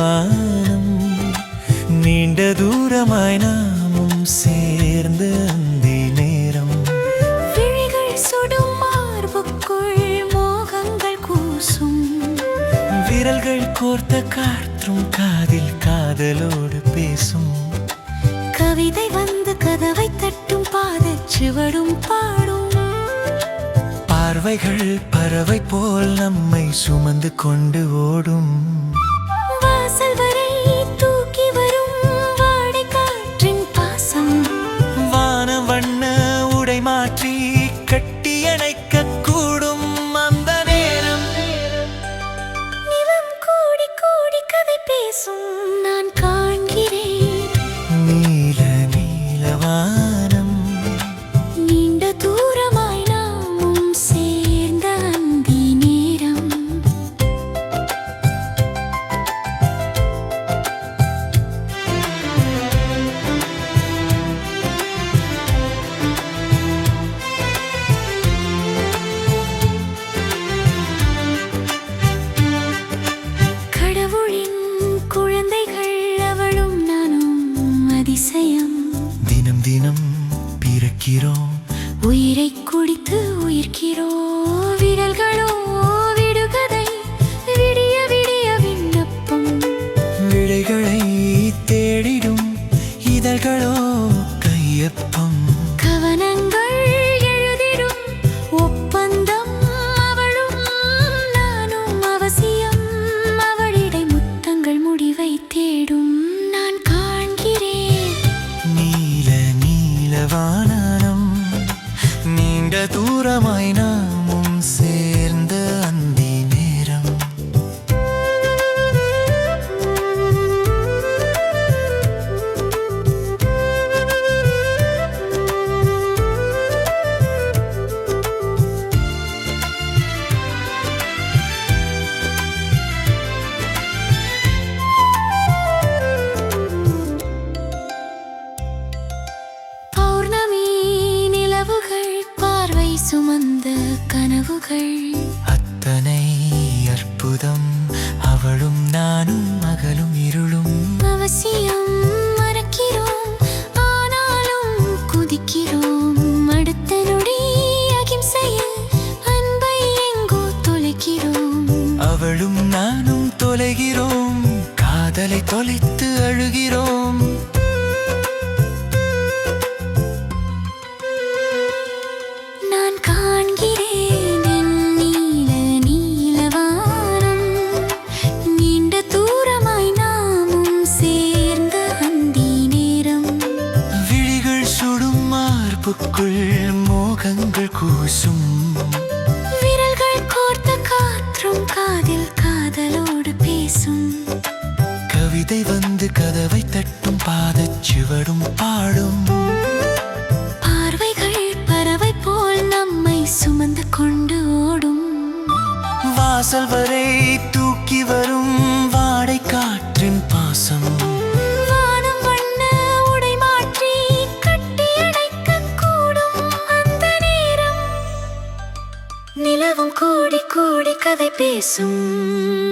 நீலவானம் நீண்ட தூரமாய் நாமும் சேர்ந்த அந்தி நேரம். விழிகள் சுடும் மார்புக்குள் மோகங்கள் கூசும். விரல்கள் கோர்த்த காற்றும் காதில் காதலோடு பேசும். கவிதை வந்து கதவை தட்டும் பாதச் சுவடும் பாடும். பார்வைகள் பறவை போல் நம்மை சுமந்து கொண்டு ஓடும். வாசல் பிறக்கிறோம் உயிரை குடித்து உயிர்க்கிறோம். சுமந்த கனவுகள். அத்தனை அற்புதம் அவளும் நானும் மகளும் இருளும். அவசியம் மறக்கிறோம் ஆனாலும் குதிக்கிறோம். அடுத்த நொடி அகிம்சையில் அன்பை எங்கோ தொலைக்கிறோம். அவளும் நானும் தொலைகிறோம் காதலை தொலைத்து அழுகிறோம். மார்புக்குள் மோகங்கள் கூசும். விரல்கள் கோர்த்த காற்றும் காதில் காதலோடு பேசும். கவிதை வந்து கதவை தட்டும் பாதச் சுவடும் பாடும். பார்வைகள் பறவை போல் நம்மை சுமந்து கொண்டு ஓடும். வாசல் வரை தூக்கி வரும் வாடை காற்றின் பாசம். கதை பேசும்.